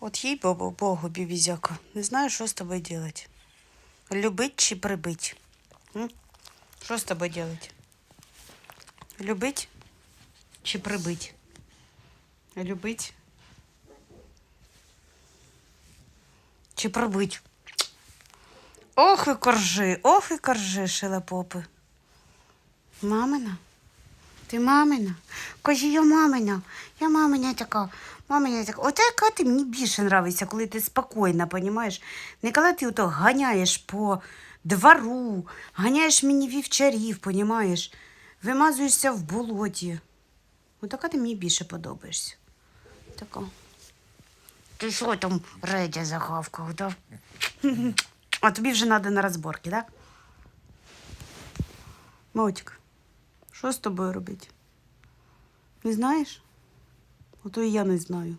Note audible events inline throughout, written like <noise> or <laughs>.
От їй богу, богу, бібізяка, не знаю, що з тобою робити. Любить чи прибить? Що з тобою робити? Любить чи прибить? Любить? Чи прибить? Ох і коржи, ох і коржи, шелепопи. Мамина? Ти мамина? Кажи, я мамина. Я мамина така. Мамина така. Оце яка ти мені більше нравиться, коли ти спокійна, понімаєш? Не коли ти ото ганяєш по двору, ганяєш мені вівчарів, понімаєш? Вимазуєшся в болоті. Отака ти мені більше подобаєшся. Така. Ти що там Редя захавкав, да? <laughs> А тобі вже треба на розборки, так? Да? Мотик, що з тобою робити? Не знаєш? Ото і я не знаю.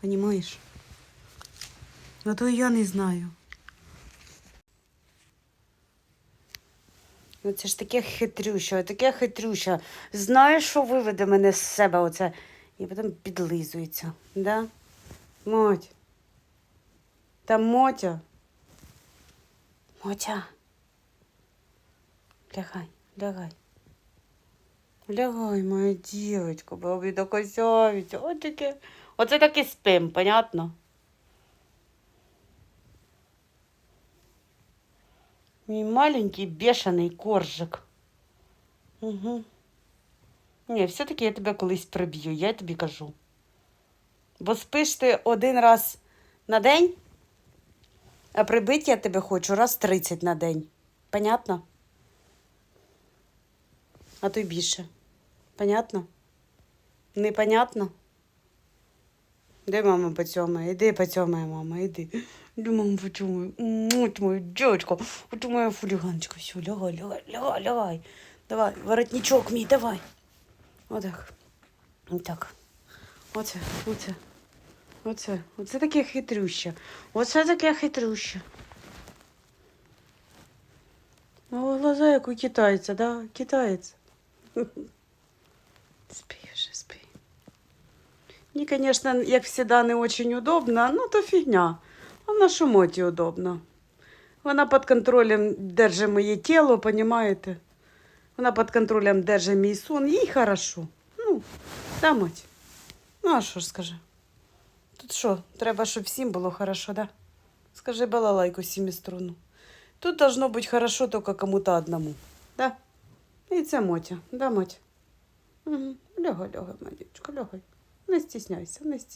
Понімаєш? Ото і я не знаю. Ну це ж таке хитрюща, таке хитрюща. Знаєш, що виведе мене з себе оце і потім підлизується, да? Моть. Та Мотя. Мотя. Лягай, лягай. Лягай, моя дівчинка, бабі до косявиця. От таке. Оце таки спим, понятно? Мій маленький бешений коржик. Угу. Ні, все-таки я тебе колись приб'ю, я тобі кажу. Бо спиш ти один раз на день, а прибити я тебе хочу раз 30 на день. Понятно? А то й більше. Понятно? Непонятно? Де мама поцьомає? Іди поцьомає, мама, іди. Іди, мама, поцьомає. От моя дівчинка, от моя фуліганчика. Все, лягай, лягай, лягай, лягай. Давай, воротничок мій, давай. Отак. Отак. Оце, оце. Оце. Оце таке хитрюще. Оце таке хитрюще. О, глаза як у китайця, да? Китаєць. <laughs> Спи уже, спи. Мне, конечно, як всегда, не очень удобно, ну то фігня. А на шумоті удобно. Вона під контролем держить моє тіло, понімаєте? Вона під контролем держить мій сон, їй хорошо. Ну, да, мать. Ну, а що ж скажи? Тут що, треба, щоб всім було хорошо, да? Скажи балалайку сіміструну. Тут должно бути хорошо тільки кому-то одному, да? І це Мотя, да, Мотя? Угу. Лягай, лягай, моя лягай. Не стісняйся, не стісняйся.